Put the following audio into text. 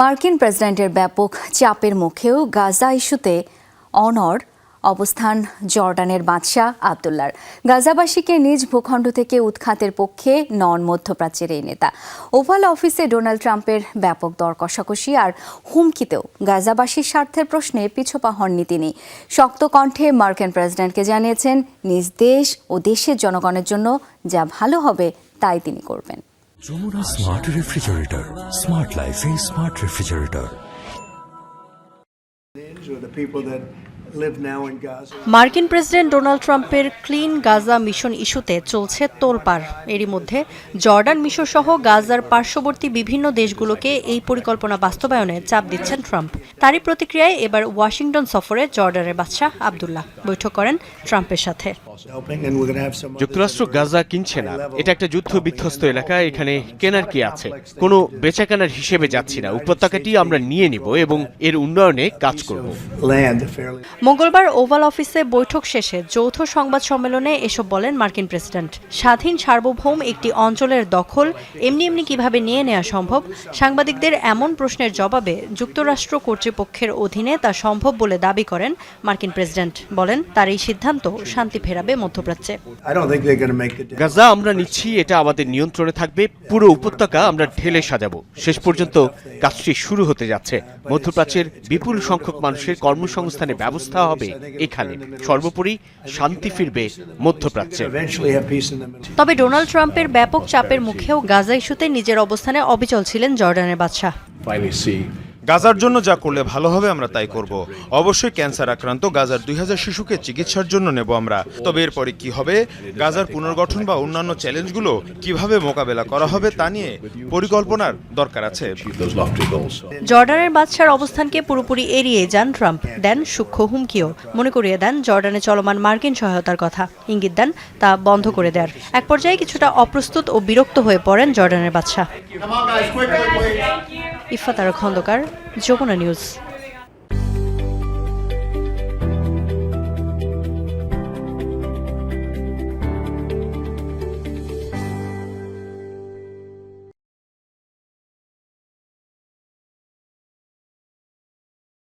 মার্কিন প্রেসিডেন্টের ব্যাপক চাপের মুখেও গাজা ইস্যুতে অনর অবস্থান জর্ডানের বাদশাহ আবদুল্লার। গাজাবাসীকে নিজ ভূখণ্ড থেকে উৎখাতের পক্ষে নন মধ্যপ্রাচ্যের এই নেতা। ওভাল অফিসে ডোনাল্ড ট্রাম্পের ব্যাপক দর কষাকষি আর হুমকিতেও গাজাবাসীর স্বার্থের প্রশ্নে পিছপা হননি তিনি। শক্ত কণ্ঠে মার্কিন প্রেসিডেন্টকে জানিয়েছেন, নিজ দেশ ও দেশের জনগণের জন্য যা ভালো হবে তাই তিনি করবেন। Jomuna Smart Refrigerator. Smart Life a Smart Refrigerator. মার্কিন প্রেসিডেন্ট ডোনাল্ড ট্রাম্পের ক্লিন গাজা মিশন ইস্যুতে চলছে তোলপাড়। এরই মধ্যে জর্ডান মিশর সহ গাজার পার্শ্ববর্তী বিভিন্ন দেশগুলোকে এই পরিকল্পনা বাস্তবায়নে চাপ দিচ্ছেন ট্রাম্প। তারই প্রতিক্রিয়ায় এবার ওয়াশিংটন সফরে জর্ডানের বাদশাহ আবদুল্লাহ। বৈঠক করেন ট্রাম্পের সাথে. যুক্তরাষ্ট্র গাজা কিনছে না। এটা একটা যুদ্ধ বিধ্বস্ত এলাকা। এখানে কেনার কি আছে? কোনো বেচাকেনার হিসেবে যাচ্ছি না। উপত্যকাটি আমরা নিয়ে নিব এবং এর উন্নয়নে কাজ করব. মঙ্গলবার ওভাল অফিসে বৈঠক শেষে যৌথ সংবাদ সম্মেলনে এসব বলেন মার্কিন প্রেসিডেন্ট। স্বাধীন সার্বভৌম একটি অঞ্চলের দখল এমনি এমনি কীভাবে নিয়ে নেওয়া সম্ভব? সাংবাদিকদের এমন প্রশ্নের জবাবে যুক্তরাষ্ট্র কর্তৃপক্ষের অধীনে তা সম্ভব বলে দাবি করেন মার্কিন প্রেসিডেন্ট। বলেন তার এই সিদ্ধান্ত শান্তি ফেরাবে মধ্যপ্রাচ্যে. গাজা আমরা নিচ্ছি এটা আমাদের নিয়ন্ত্রণে থাকবে পুরো উপত্যকা আমরা ঢেলে সাজাবো। শেষ পর্যন্ত কাজটি শুরু হতে যাচ্ছে। মধ্যপ্রাচ্যের বিপুল সংখ্যক মানুষের কর্মসংস্থানের ব্যবস্থা হবে এখানে সর্বোপরি শান্তি ফিরবে মধ্যপ্রাচ্যে. তবে ডোনাল্ড ট্রাম্পের ব্যাপক চাপের মুখেও গাজা ইস্যুতে নিজের অবস্থানে অবিচল ছিলেন জর্ডানের বাদশাহ গাজার জন্য যা করলে ভালো হবে আমরা তাই করব। অবশ্যই ক্যান্সার আক্রান্ত গাজার দুই হাজার শিশুকে চিকিৎসার জন্য নেব আমরা। তবে এরপরে কি হবে? গাজার পুনর্গঠন বা অন্যান্য চ্যালেঞ্জগুলো কীভাবে মোকাবেলা করা হবে তা নিয়ে পরিকল্পনার দরকার আছে. জর্ডানের বাদশার অবস্থানকে পুরোপুরি এড়িয়ে যান ট্রাম্প। দেন সূক্ষ্ম হুমকিও। মনে করিয়ে দেন জর্ডানে চলমান মার্কিন সহায়তার কথা। ইঙ্গিত দেন তা বন্ধ করে দেয়ার এক পর্যায়ে কিছুটা অপ্রস্তুত ও বিরক্ত হয়ে পড়েন জর্ডানের বাদশাহ। ইফাতার খন্দকার যমুনা নিউজ।